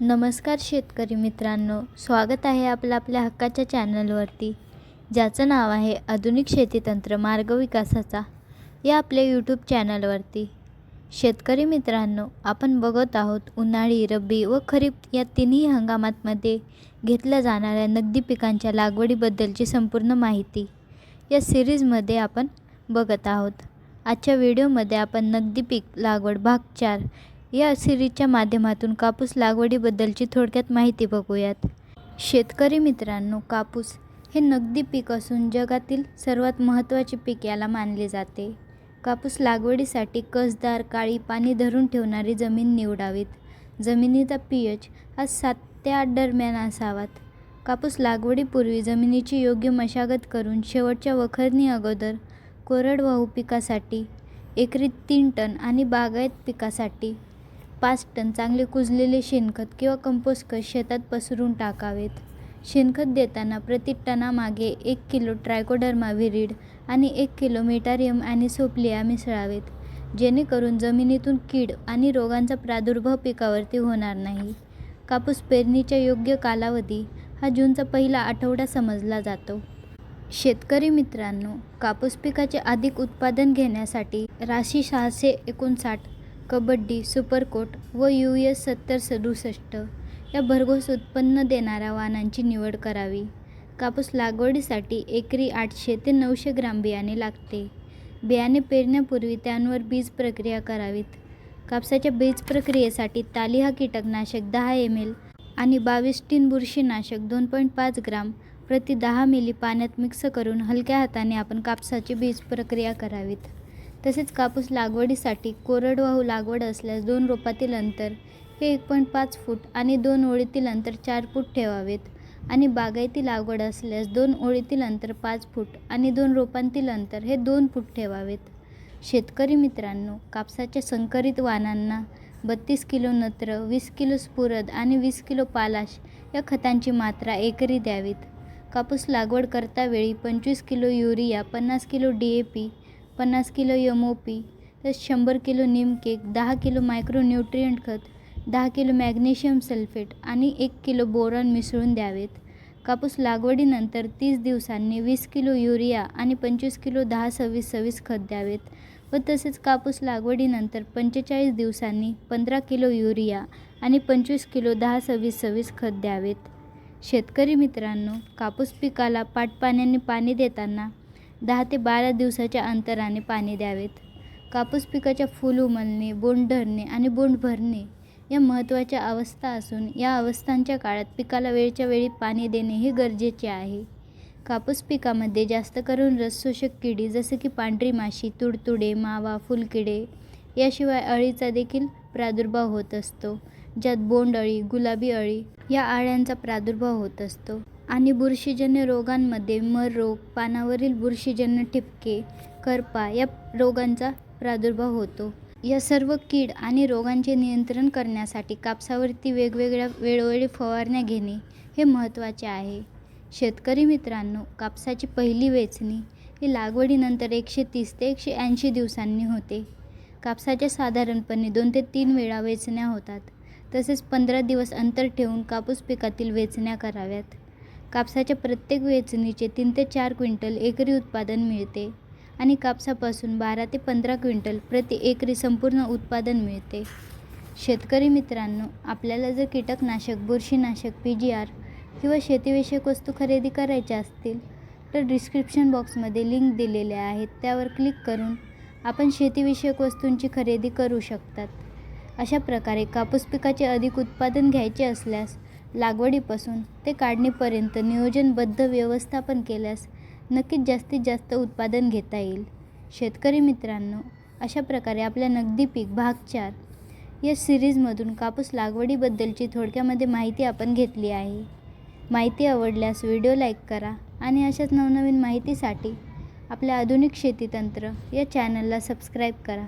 नमस्कार शेतकरी मित्रांनो स्वागत आहे आपलं आपल्या हक्काच्या चॅनलवरती ज्याचं नाव आहे आधुनिक शेतीतंत्र मार्ग विकासाचा या आपल्या यूट्यूब चॅनलवरती. शेतकरी मित्रांनो आपण बघत आहोत उन्हाळी रब्बी व खरीप या तिन्ही हंगामातमध्ये घेतल्या जाणाऱ्या नगदी पिकांच्या लागवडीबद्दलची संपूर्ण माहिती या सिरीजमध्ये आपण बघत आहोत. आजच्या व्हिडिओमध्ये आपण नगदी पीक लागवड भाग चार या सिरीजच्या माध्यमातून कापूस लागवडीबद्दलची थोडक्यात माहिती बघूयात. शेतकरी मित्रांनो कापूस हे नगदी पीक असून जगातील सर्वात महत्त्वाचे पीक याला मानले जाते. कापूस लागवडीसाठी कसदार काळी पाणी धरून ठेवणारी जमीन निवडावीत. जमिनीचा पी एच हा सात ते आठ दरम्यान असावात. कापूस लागवडीपूर्वी जमिनीची योग्य मशागत करून शेवटच्या वखरणी अगोदर कोरडवाहू पिकासाठी एकरी तीन टन आणि बागायत पिकासाठी पाच टन चांगले कुजलेले शेणखत किंवा कंपोस्ट खत शेतात पसरून टाकावेत. शेणखत देताना प्रति टनामागे एक किलो ट्रायकोडर्मा विरीड आणि एक किलो मेटारियम आणि सोपलिया मिसळावेत. जेणेकरून जमिनीतून कीड आणि रोगांचा प्रादुर्भाव पिकावरती होणार नाही. कापूस पेरणीच्या योग्य कालावधी हा जूनचा पहिला आठवडा समजला जातो. शेतकरी मित्रांनो कापूस पिकाचे अधिक उत्पादन घेण्यासाठी राशी सहाशे एकोणसाठ कबड्डी सुपरकोट व यू एस सत्तर सदुसष्ट या भरघोस उत्पन्न देणाऱ्या वाणांची निवड करावी. कापूस लागवडीसाठी एकरी आठशे ते नऊशे ग्राम बियाणे लागते. बियाणे पेरण्यापूर्वी त्यांवर बीज प्रक्रिया करावीत. कापसाच्या बीज प्रक्रियेसाठी ताली हा कीटकनाशक दहा एम एल आणि बावीस टीन बुरशीनाशक दोन पॉईंट पाच ग्राम प्रति दहा मिली पाण्यात मिक्स करून हलक्या हाताने आपण कापसाची बीज प्रक्रिया करावीत. तसेच कापूस लागवडीसाठी कोरडवाहू लागवड असल्यास दोन रोपातील अंतर हे एक पॉईंट पाच फूट आणि दोन ओळीतील अंतर चार फूट ठेवावेत. आणि बागायती लागवड असल्यास दोन ओळीतील अंतर पाच फूट आणि दोन रोपांतील अंतर हे दोन फूट ठेवावेत. शेतकरी मित्रांनो कापसाच्या संकरित वाणांना बत्तीस किलो नत्र वीस किलो स्फुरद आणि वीस किलो पालाश या खतांची मात्रा एकरी द्यावीत. कापूस लागवड करतावेळी पंचवीस किलो युरिया पन्नास किलो डी ए पी पन्नास किलो यम ओ पी तर शंभर किलो निमकेक दहा किलो मायक्रो न्यूट्रियंट खत दहा किलो मॅग्नेशियम सल्फेट आणि एक किलो बोरॉन मिसळून द्यावेत. कापूस लागवडीनंतर तीस दिवसांनी वीस किलो युरिया आणि पंचवीस किलो दहा सव्वीस सव्वीस खत द्यावेत व तसेच कापूस लागवडीनंतर पंचेचाळीस दिवसांनी पंधरा किलो युरिया आणि पंचवीस किलो दहा सव्वीस सव्वीस खत द्यावेत. शेतकरी मित्रांनो कापूस पिकाला पाटपाण्याने पाणी देताना दहा ते बारा दिवसाच्या अंतराने पाणी द्यावेत. कापूस पिकाच्या फूल उमलणे बोंड धरणे आणि बोंड भरणे या महत्त्वाच्या अवस्था असून या अवस्थांच्या काळात पिकाला वेळच्या वेळी पाणी देणे हे गरजेचे आहे. कापूस पिकामध्ये जास्त करून रसशोषक किडी जसे की पांढरी माशी तुडतुडे मावा फुलकिडे याशिवाय अळीचा देखील प्रादुर्भाव होत असतो. ज्यात बोंडअळी गुलाबी अळी या अळ्यांचा प्रादुर्भाव होत असतो. आणि बुरशीजन्य रोगांमध्ये मर रोग पानावरील बुरशीजन्य ठिपके करपा या रोगांचा प्रादुर्भाव होतो. या सर्व कीड आणि रोगांचे नियंत्रण करण्यासाठी कापसावरती वेगवेगळ्या वेळोवेळी फवारण्या घेणे हे महत्त्वाचे आहे. शेतकरी मित्रांनो कापसाची पहिली वेचणी ही लागवडीनंतर एकशे तीस ते एकशे ऐंशी दिवसांनी होते. कापसाच्या साधारणपणे दोन ते तीन वेळा वेचण्या होतात. तसेच पंधरा दिवस अंतर ठेवून कापूस पिकातील वेचण्या कराव्यात. कापसाच्या प्रत्येक वेचणीचे तीन ते चार क्विंटल एकरी उत्पादन मिळते आणि कापसापासून बारा ते पंधरा क्विंटल प्रति एकरी संपूर्ण उत्पादन मिळते. शेतकरी मित्रांनो आपल्याला जर कीटकनाशक बुरशीनाशक पी जी आर किंवा शेतीविषयक वस्तू खरेदी करायच्या असतील तर डिस्क्रिप्शन बॉक्समध्ये लिंक दिलेल्या आहेत त्यावर क्लिक करून आपण शेतीविषयक वस्तूंची खरेदी करू शकतात. अशा प्रकारे कापूस पिकाचे अधिक उत्पादन घ्यायचे असल्यास लागवडीपासून ते काढणीपर्यंत नियोजनबद्ध व्यवस्थापन केल्यास नक्कीच जास्तीत जास्त उत्पादन घेता येईल. शेतकरी मित्रांनो अशा प्रकारे आपल्या नगदी पीक भाग चार या सिरीजमधून कापूस लागवडीबद्दलची थोडक्यामध्ये माहिती आपण घेतली आहे. माहिती आवडल्यास व्हिडिओ लाईक करा आणि अशाच नवनवीन माहितीसाठी आपल्या आधुनिक शेतीतंत्र या चॅनलला सबस्क्राईब करा.